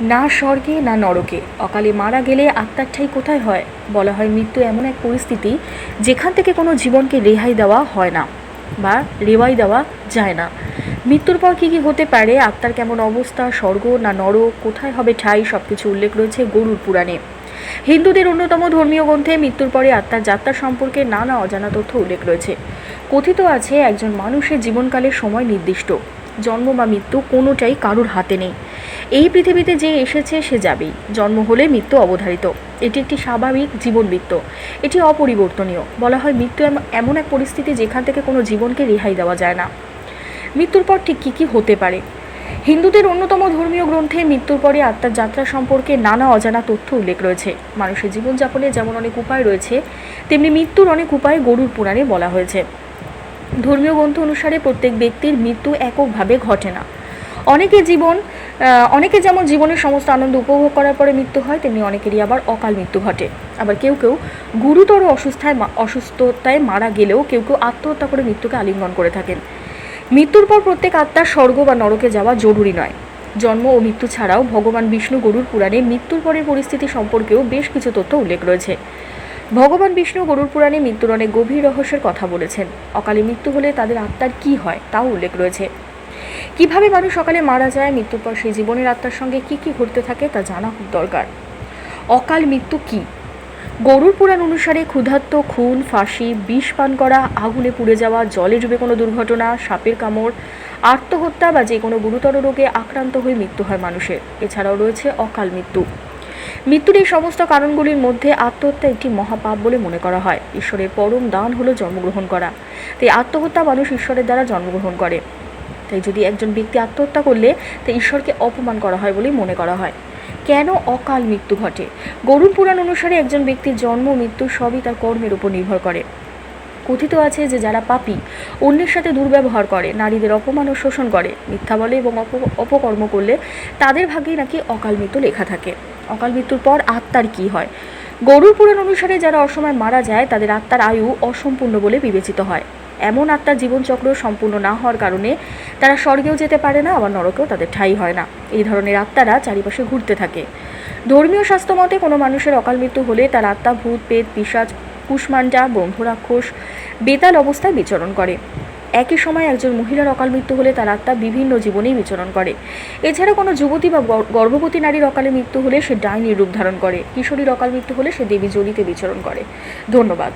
না স্বর্গে, না নরকে। অকালে মারা গেলে আত্মার ঠাই কোথায় হয়? বলা হয় মৃত্যু এমন এক পরিস্থিতি যেখান থেকে কোনো জীবনকে রেহাই দেওয়া হয় না বা রেওয়াই দেওয়া যায় না। মৃত্যুর পর কী কী হতে পারে? আত্মার কেমন অবস্থা? স্বর্গ না নরক? কোথায় হবে ঠাই? সব কিছু উল্লেখ রয়েছে গরুর পুরাণে। হিন্দুদের অন্যতম ধর্মীয় গ্রন্থে মৃত্যুর পরে আত্মার যাত্রা সম্পর্কে নানা অজানা তথ্য উল্লেখ রয়েছে। কথিত আছে, একজন মানুষের জীবনকালের সময় নির্দিষ্ট। জন্ম বা মৃত্যু কোনোটাই কারুর হাতে নেই। এই পৃথিবীতে যে এসেছে, সে যাবেই। জন্ম হলে মৃত্যু অবধারিত। এটি একটি স্বাভাবিক জীবন জীবনবৃত্ত। এটি অপরিবর্তনীয়। বলা হয় মৃত্যু এম- এমন এক পরিস্থিতি যেখান থেকে কোনো জীবনকে রেহাই দেওয়া যায় না। মৃত্যুর পর ঠিক কী কী হতে পারে? হিন্দুদের অন্যতম ধর্মীয় গ্রন্থে মৃত্যুর পরে আত্মার যাত্রা সম্পর্কে নানা অজানা তথ্য উল্লেখ রয়েছে। মানুষের জীবনযাপনে যেমন অনেক উপায় রয়েছে, তেমনি মৃত্যুর অনেক উপায় গরুর পুরাণে বলা হয়েছে। ধর্মীয় গ্রন্থ অনুসারে প্রত্যেক ব্যক্তির মৃত্যু এককভাবে ঘটে না। অনেকের জীবন অনেকে যেমন জীবনের সমস্ত আনন্দ উপভোগ করার পরে মৃত্যু হয়, তেমনি অনেকেরই আবার অকাল মৃত্যু ঘটে। আবার কেউ কেউ গুরুতর অসুস্থায় অসুস্থতায় মারা গেলেও কেউ কেউ আত্মহত্যা করে মৃত্যুকে আলিঙ্গন করে থাকেন। মৃত্যুর পর প্রত্যেক আত্মার স্বর্গ বা নরকে যাওয়া জরুরি নয়। জন্ম ও মৃত্যু ছাড়াও ভগবান বিষ্ণু গরুর পুরাণে মৃত্যুর পরের পরিস্থিতি সম্পর্কেও বেশ কিছু তথ্য উল্লেখ রয়েছে। ভগবান বিষ্ণু গরুর পুরাণে মৃত্যুর অনেক গভীর রহস্যের কথা বলেছেন। অকালে মৃত্যু হলে তাদের আত্মার কি হয়, তাও উল্লেখ রয়েছে। কীভাবে মানুষ সকালে মারা যায়, মৃত্যুর পর সেই জীবনের আত্মার সঙ্গে কি কি ঘটতে থাকে তা জানা খুব দরকার। অকাল মৃত্যু কি? গরুর পুরাণ অনুসারে ক্ষুধার্ত, খুন, ফাঁসি, বিষ পান করা, আগুনে পুড়ে যাওয়া, জলে ডুবে কোনো দুর্ঘটনা, সাপের কামড়, আত্মহত্যা বা যে কোনো গুরুতর রোগে আক্রান্ত হয়ে মৃত্যু হয় মানুষের। এছাড়াও রয়েছে অকাল মৃত্যু। মৃত্যুর এই সমস্ত কারণগুলির মধ্যে আত্মহত্যা একটি মহাপাপ বলে মনে করা হয়। ঈশ্বরের পরম দান হলো জন্মগ্রহণ করা। তাই আত্মহত্যা মানুষ ঈশ্বরের দ্বারা জন্মগ্রহণ করে। তাই যদি একজন ব্যক্তি আত্মহত্যা করলে তা ঈশ্বরকে অপমান করা হয় বলেই মনে করা হয়। কেন অকাল মৃত্যু ঘটে? গরুর পুরাণ অনুসারে একজন ব্যক্তির জন্ম মৃত্যু সবই তার কর্মের উপর নির্ভর করে। কথিত আছে যে যারা পাপী, অন্যের সাথে দুর্ব্যবহার করে, নারীদের অপমান ও শোষণ করে, মিথ্যা বলে এবং অপ- অপকর্ম করলে তাদের ভাগ্যে নাকি অকাল মৃত্যু লেখা থাকে। অকাল মৃত্যুর পর আত্মার কি হয়? গরুর পুরাণ অনুসারে যারা অসময় মারা যায়, তাদের আত্মার আয়ু অসম্পূর্ণ বলে বিবেচিত হয়। এমন আত্মার জীবনচক্র সম্পূর্ণ না হওয়ার কারণে তারা স্বর্গেও যেতে পারে না, আবার নরকেও তাদের ঠাঁই হয় না। এই ধরনের আত্মারা চারিপাশে ঘুরতে থাকে। ধর্মীয় স্বাস্থ্য মতে কোনো মানুষের অকাল মৃত্যু হলে তার আত্মা ভূত পেট পিসাজ কুষ্মান্ডা ব্রহ্ম রাক্ষস বেতাল অবস্থায় বিচরণ করে। একই সময় একজন মহিলার অকাল মৃত্যু হলে তার আত্মা বিভিন্ন জীবনেই বিচরণ করে। এছাড়া কোনো যুবতী বা গর্ভবতী নারীর অকালে মৃত্যু হলে সে ডাইনির রূপ ধারণ করে। কিশোরীর অকাল মৃত্যু হলে সে দেবী জলিতে বিচরণ করে। ধন্যবাদ।